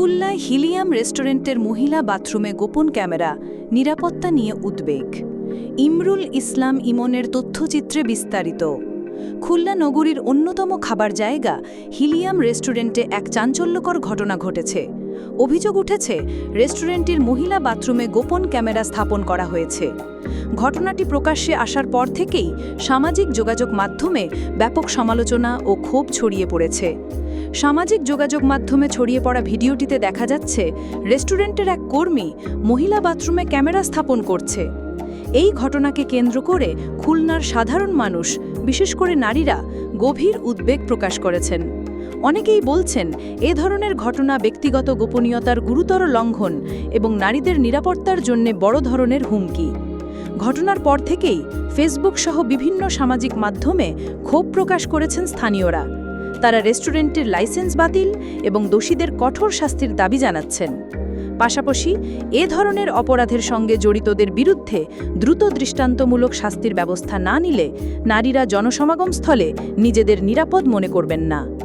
খুলনায় হিলিয়াম রেস্টুরেন্টের মহিলা বাথরুমে গোপন ক্যামেরা, নিরাপত্তা নিয়ে উদ্বেগ। ইমরুল ইসলাম ইমনের তথ্যচিত্রে বিস্তারিত। খুলনা নগরীর অন্যতম খাবার জায়গা হিলিয়াম রেস্টুরেন্টে এক চাঞ্চল্যকর ঘটনা ঘটেছে। অভিযোগ উঠেছে, রেস্টুরেন্টটির মহিলা বাথরুমে গোপন ক্যামেরা স্থাপন করা হয়েছে। ঘটনাটি প্রকাশ্যে আসার পর থেকেই সামাজিক যোগাযোগ মাধ্যমে ব্যাপক সমালোচনা ও ক্ষোভ ছড়িয়ে পড়েছে। সামাজিক যোগাযোগ মাধ্যমে ছড়িয়ে পড়া ভিডিওটিতে দেখা যাচ্ছে, রেস্টুরেন্টের এক কর্মী মহিলা বাথরুমে ক্যামেরা স্থাপন করছে। এই ঘটনাকে কেন্দ্র করে খুলনার সাধারণ মানুষ, বিশেষ করে নারীরা, গভীর উদ্বেগ প্রকাশ করেছেন। অনেকেই বলছেন, এ ধরনের ঘটনা ব্যক্তিগত গোপনীয়তার গুরুতর লঙ্ঘন এবং নারীদের নিরাপত্তার জন্য বড় ধরনের হুমকি। ঘটনার পর থেকেই ফেসবুক সহ বিভিন্ন সামাজিক মাধ্যমে ক্ষোভ প্রকাশ করেছেন স্থানীয়রা। তারা রেস্টুরেন্টের লাইসেন্স বাতিল এবং দোষীদের কঠোর শাস্তির দাবি জানাচ্ছেন। পাশাপাশি এ ধরনের অপরাধের সঙ্গে জড়িতদের বিরুদ্ধে দ্রুত দৃষ্টান্তমূলক শাস্তির ব্যবস্থা না নিলে নারীরা জনসমাগম স্থলে নিজেদের নিরাপদ মনে করবেন না।